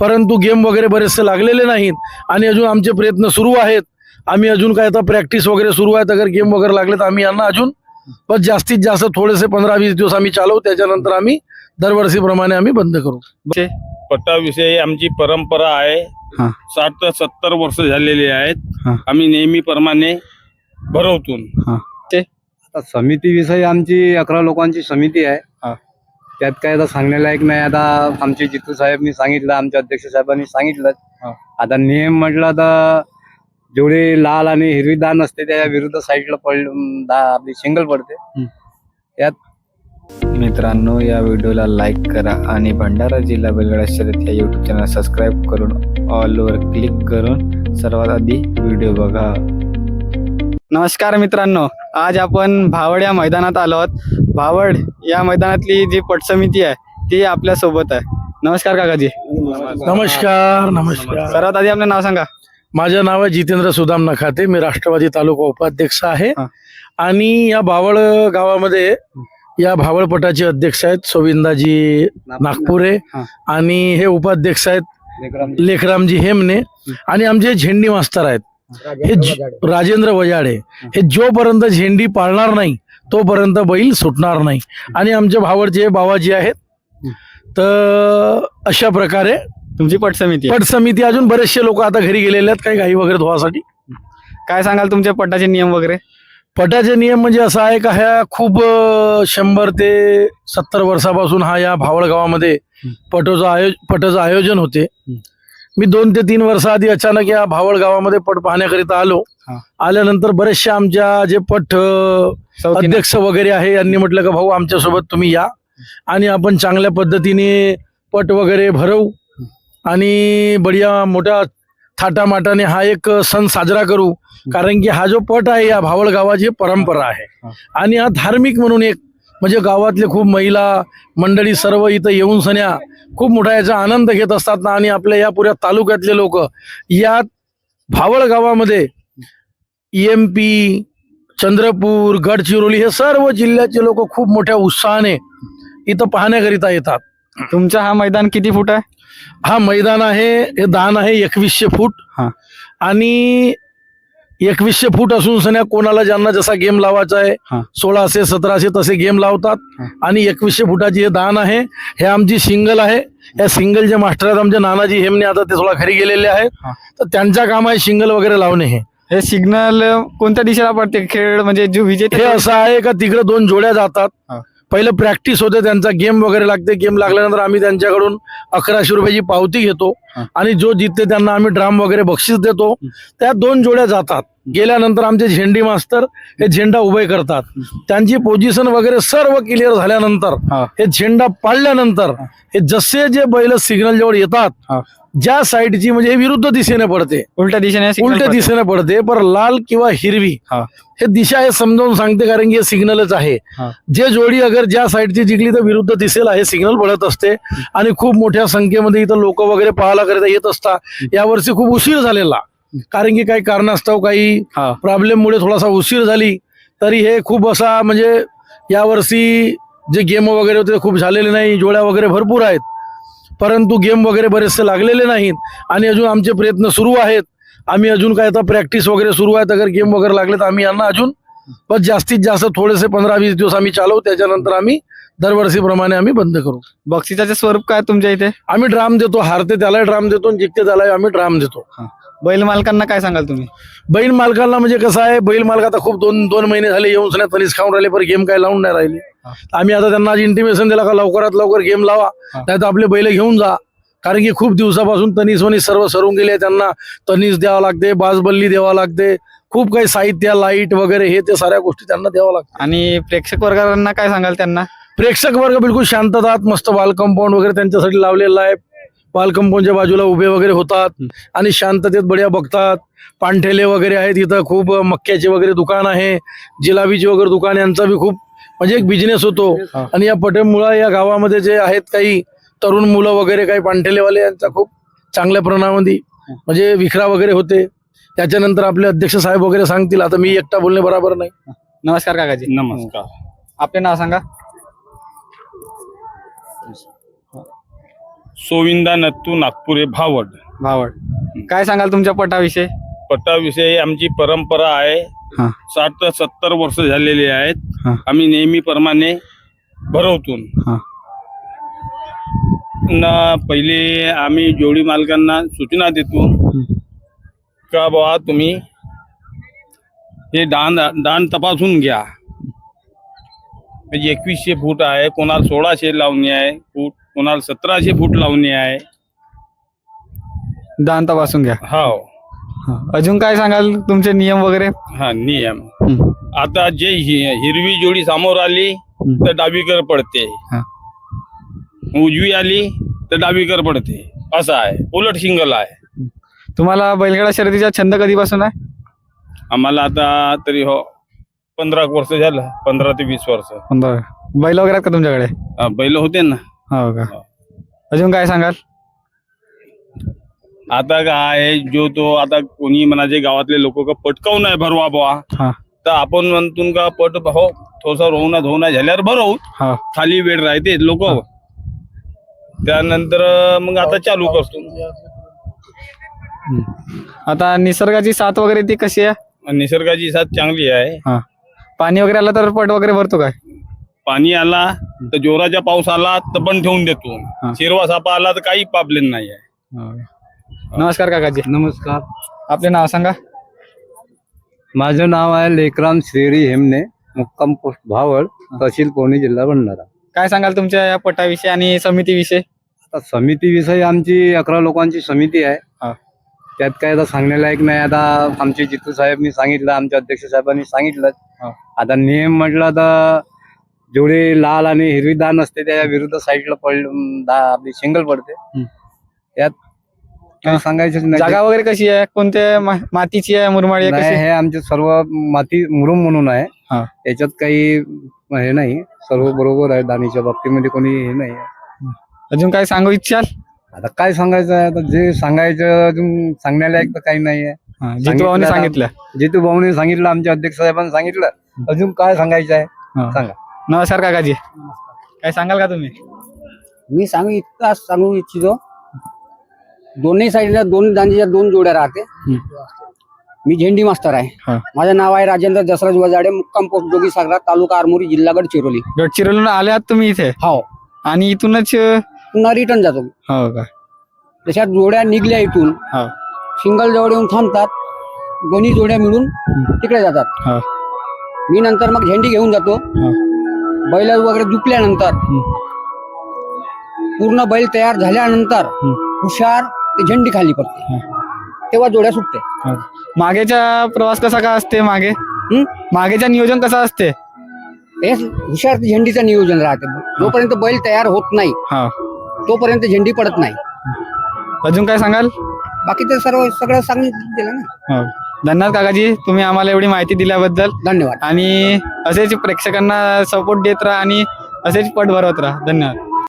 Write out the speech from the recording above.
परंतु गेम वगैरे बरेचसे लागलेले नाहीत आणि अजून आमचे प्रयत्न सुरू आहेत. आम्ही अजून काय आता प्रॅक्टिस वगैरे सुरू आहेत. अगर गेम वगैरे लागले तर आम्ही यांना अजून बस जास्तीत जास्त थोडेसे पंधरा वीस दिवस आम्ही चालवू. त्याच्यानंतर आम्ही दरवर्षीप्रमाणे आम्ही बंद करू. चे पटाविषयी आमची परंपरा आहे. हा. साठ ते सत्तर वर्ष झालेली आहेत. हा. आम्ही नेहमीप्रमाणे भरवतून आता समितीविषयी आमची अकरा लोकांची समिती. आहे. त्यात काय आता सांगण्यालायक नाही. आता आमचे जितू साहेबनी सांगितलं आमच्या अध्यक्ष साहेबांनी सांगितलं. आता नियम म्हटलं तर जेवढे लाल आणि हिरवी दान असते त्या विरुद्ध साईडला पड दा- आपली सिंगल पडते. मित्रांनो या व्हिडिओला लाईक करा आणि भंडारा जिल्हा बैलगाडा शर्यत या युट्यूब चॅनल सबस्क्राईब करून ऑल वर क्लिक करून सर्वात आधी व्हिडिओ बघा. नमस्कार मित्रांनो आज आपण भावड या मैदानात आलो आहोत. भावड या मैदानातली जी पटसमिती आहे ती आपल्यासोबत आहे नमस्कार काकाजी नमस्कार नमस्कार सर्वात आधी आपलं नाव सांगा माझं नाव आहे जितेंद्र सुदाम नखाते मी राष्ट्रवादी तालुका उपाध्यक्ष आहे हा. आणि या भावळ गावामध्ये या भावळपटाचे अध्यक्ष आहेत सोविंदाजी नागपुरे हा. आणि हे उपाध्यक्ष आहेत. लेखरामजी हेमने आणि आमचे झेंडी मास्तर आहेत हे ज- राजेंद्र वजाडे हे जोपर्यंत झेंडी पाळणार नाही तोपर्यंत बैल सुटणार नाही. आणि आमचे भावडचे बाबाजी आहेत. तर अशा प्रकारे तुमची पटसमिती आहे. पट समिती अजून बरेचसे लोक आता घरी गेलेले आहेत काही गाई वगैरे धुवासाठी. काय सांगाल तुमच्या पटाचे नियम वगैरे? पटाचे नियम म्हणजे असा आहे का ह्या खूप शंभर ते सत्तर वर्षापासून हा या भावळ गावामध्ये पटोचं आयो पटाचं आयोजन होते. मी दोन ते तीन वर्ष आधी अचानक या भावळ गावामध्ये पट पाहण्याकरिता आलो. आल्यानंतर बरेचसे आमच्या जे पट अध्यक्ष वगैरे आहे यांनी म्हटलं का भाऊ आमच्यासोबत तुम्ही या आणि आपण चांगल्या पद्धतीने पट वगैरे भरवू आणि बढिया मोठ्या थाटामाटाने हा एक सण साजरा करू कारण की हा जो पट आहे या भावळ गावाची परंपरा आहे. आणि हा धार्मिक म्हणून एक म्हणजे गावातले खूप महिला मंडळी सर्व इथं येऊन सण्या खूप मोठा याचा आनंद घेत असतात ना. आणि आपल्या या पुऱ्या तालुक्यातले लोक या भावळ गावामध्ये एम पी चंद्रपूर गडचिरोली हे सर्व जिल्ह्याचे लोक खूप मोठ्या उत्साहाने इथं पाहण्याकरिता येतात. तुमचं हा मैदान किती फूट आहे? हा मैदान आहे हे दान आहे एकवीसशे फूट. हा. आणि एकवीसशे फूट असून सण्या कोणाला ज्यांना जसा गेम लावायचा. आहे सोळाशे सतराशे तसे गेम लावतात. आणि एकवीसशे फुटाची हे दान आहे हे आमची सिंगल आहे या सिंगलचे मास्टर आहेत आमचे नानाजी हेमने आता ते थोडा घरी गेलेले आहेत. तर त्यांच्या काम आहे सिंगल वगैरे लावणे हे हे सिग्नल कोणत्या दिशेला पडते खेळ म्हणजे जो विजेते हे असं आहे का तिकडे दोन जोड्या जातात. पहिलं प्रॅक्टिस होते त्यांचा गेम वगैरे लागते. गेम लागल्यानंतर आम्ही त्यांच्याकडून अकराशे रुपयाची पावती घेतो. आणि जो जितते त्यांना आम्ही ड्राम वगैरे बक्षीस देतो. त्या दोन जोड्या जातात. गेल्यानंतर आमचे झेंडी मास्तर हे झेंडा उभे करतात त्यांची पोझिशन वगैरे सर्व क्लिअर झाल्यानंतर हा. झेंडा पाडल्यानंतर हे जसे जे बैल सिग्नल जवळ. येतात ज्या साईडची म्हणजे हे विरुद्ध दिशेने पडते उलट्या दिशेने उलट्या. दिशेने पडते पर लाल किंवा हिरवी हा. दिशा हे समजावून सांगते कारण की हे सिग्नलच आहे. जे जोडी अगर ज्या साईडची जिंकली तर विरुद्ध दिसेल हे सिग्नल पडत असते आणि खूप मोठ्या संख्येमध्ये इथं लोक वगैरे पाहायला करता येत असतात यावर्षी खूप उशीर झालेला कारण की काही कारणास्तव काही हा. प्रॉब्लेम मुळे थोडासा उशीर झाली तरी हे खूप असा म्हणजे यावर्षी जे गेम वगैरे होते ते खूप झालेले नाही जोड्या वगैरे भरपूर आहेत. परंतु गेम वगैरे बरेचसे लागलेले नाहीत आणि अजून आमचे प्रयत्न सुरू आहेत. आम्ही अजून काय आता प्रॅक्टिस वगैरे सुरू आहेत अगर गेम वगैरे लागले तर आम्ही यांना अजून बस जास्तीत जास्त थोडेसे पंधरा वीस दिवस आम्ही चालवू त्याच्यानंतर आम्ही दरवर्षीप्रमाणे आम्ही बंद करू. बक्षिसाचे स्वरूप काय तुमच्या इथे? आम्ही ड्राम देतो हारते त्याला ड्राम देतो आणि जिंकते त्याला आम्ही ड्राम देतो. बैल मालकांना काय सांगाल तुम्ही? बैल मालकांना म्हणजे कसं आहे बैल मालक आता खूप दोन दोन महिने झाले येऊन सण्या तरीच खाऊन राहिले पण गेम काय लावून नाही राहिले. आम्ही आता त्यांना इंटिमेशन दिला का लवकरात लवकर गेम लावा. नाही तर आपले बैल घेऊन जा. कारण की खूप दिवसापासून तनीस वनीस सर्व सरून गेले त्यांना. तनीस द्यावं लागते बाजबल्ली द्यावा लागते. खूप काही साहित्य लाइट वगैरे हे ते साऱ्या गोष्टी त्यांना द्यावं लागतं. आणि प्रेक्षक वर्गांना काय सांगाल त्यांना? प्रेक्षक वर्ग बिलकुल शांततात मस्त बाल कंपाऊंड वगैरे त्यांच्यासाठी लावलेलं आहे. बाल कंपाऊंडच्या बाजूला उभे वगैरे होतात आणि शांततेत बढिया बघतात. पांठेले वगैरे आहेत इथं खूप मक्याचे वगैरे दुकान आहे. जिलाबीचे वगैरे दुकान यांचा बी खूप म्हणजे एक बिझनेस होतो. आणि या पटेमुळं या गावामध्ये जे आहेत काही तरुण मुलं वगैरे काही पांठेलेवाले यांचा खूप चांगल्या प्रमाणामध्ये म्हणजे विखरा वगैरे होते. त्याच्यानंतर आपले अध्यक्ष साहेब वगैरे सांगतील आता मी एकटा बोलणे बरोबर नाही. नमस्कार काकाजी. नमस्कार. आपले नाव सांगा. सोविंदा नत्तू नागपुरे भावड. भावड. काय सांगाल तुमच्या पटाविषयी? पटाविषयी आमची परंपरा आहे. साठ ते सत्तर वर्ष झालेली आहेत. आम्ही नेहमीप्रमाणे भरवतून. हा. न पहिले आम्ही जोडी मालकांना सूचना देतो. का बाबा तुम्ही हे दान दान तपासून घ्या. म्हणजे एकवीसशे फूट आहे कोणाला सोळाशे लावणी आहे फूट कोणाला सतराशे फूट लावणी आहे. दान तपासून घ्या. हो हा. अजून काय सांगाल तुमचे नियम वगैरे? हा नियम. हम्म. आता जे हि- हिरवी जोडी समोर आली तर डावीकर पडते. हा. उजवी आली तर डावीकर पडते. असं आहे. उलट सिंगल आहे. तुम्हाला बैलगाडा शर्यतीचा छंद कधीपासून आहे? आम्हाला आता तरी हो पंधरा वर्ष झालं. पंधरा ते वीस वर्ष. बरं बैल वगैरे आहेत का तुमच्याकडे? हा, बैल होते ना. हो का? अजून काय सांगाल? आता काय जो तो आता कोणी म्हणाचे गावातले लोक का पटकावून नाही भरवा बुवा. हा. तर आपण म्हणतो का पट हो थोडसा रोवणा धोवणा झाल्यावर भरवू. हा. खाली वेळ राहते लोक. त्यानंतर मग आता चालू करतो. आता निसर्गाची साथ वगैरे ती कशी आहे? निसर्गाची साथ चांगली आहे. हा. पाणी वगैरे आलं तर पट वगैरे भरतो काय? पाणी आला तर जोराचा पाऊस आला तर पण ठेवून देतो. हा. शिरवा सापा आला तर काही प्रॉब्लेम नाही आहे. हो. नमस्कार काकाजी. नमस्कार. आपले नाव सांगा. माझं नाव आहे लेकराम श्रीरी हेमने मुक्काम पोस्ट भावड तहसील पुणे जिल्हा भंडारा. काय सांगाल तुमच्या या पटाविषयी आणि समितीविषयी? आता समितीविषयी आमची अकरा लोकांची समिती आहे. त्यात काय आता सांगण्यालायक नाही. आता आमचे जितू साहेबनी सांगितलं आमच्या अध्यक्ष साहेबांनी सांगितलं. हा. आता नियम म्हटलं तर जेवढे लाल आणि हिरवी दान असते त्या विरुद्ध साईडला पड आपली सिंगल पडते. त्यात सांगायचंच नाही. जागा वगैरे कशी आहे? कोणत्या मा- मातीची आहे मुरमाडी आहे नाही कशी हे आमचे सर्व माती मुरुम म्हणून आहे. हा. त्याच्यात काही हे नाही. सर्व बरोबर आहे दानीच्या बाबतीमध्ये कोणी हे नाही. अजून काय सांगू इच्छाल? आता काय सांगायचं आहे? आता जे सांगायचं अजून सांगण्यालायक तर काही नाही आहे हा, जितू भाऊने सांगितलं सांगितलं. जितू भाऊने सांगितलं आमच्या अध्यक्ष साहेबांनी सांगितलं. अजून काय सांगायचं आहे? हा. सांगा. नमस्कार काकाजी. काय सांगाल का तुम्ही? मी सांगू इतका सांगू इच्छितो. दोन्ही साईडला दोन दांडीच्या दोन जोड्या राहते. मी झेंडी मास्तर हा. आहे माझं नाव आहे राजेंद्र दसराज वजाडे मुक्काम पोस्ट जोगी सागरा तालुका आरमोरी जिल्हा गडचिरोली गडचिरोलीहून आले आहात तुम्ही इथे? हो. आणि इथूनच अं, पुन्हा रिटर्न जातो. हो का? त्याच्यात जोड्या निघल्या इथून. हो. सिंगल जवळ येऊन थांबतात. दोन्ही जोड्या मिळून तिकडे जातात. हो. मी नंतर मग झेंडी घेऊन जातो. हो. बैल वगैरे दुपल्यानंतर पूर्ण बैल तयार झाल्यानंतर हुशार ते झेंडी खाली पडते. तेव्हा जोड्या सुटते. मागेचा प्रवास कसा का असते मागे? हं? मागेचा नियोजन कसं असते? हे हुशार झेंडीचं नियोजन राहते. जोपर्यंत बैल तयार होत नाही हा. तोपर्यंत झेंडी पडत नाही. अजून काय सांगाल? बाकी तर सर्व सगळं सांगून दिलं ना. हो. धन्यवाद काकाजी तुम्ही आम्हाला एवढी माहिती दिल्याबद्दल. धन्यवाद. आणि असेच प्रेक्षकांना सपोर्ट देत राहा आणि असेच पट भरवत राहा. धन्यवाद.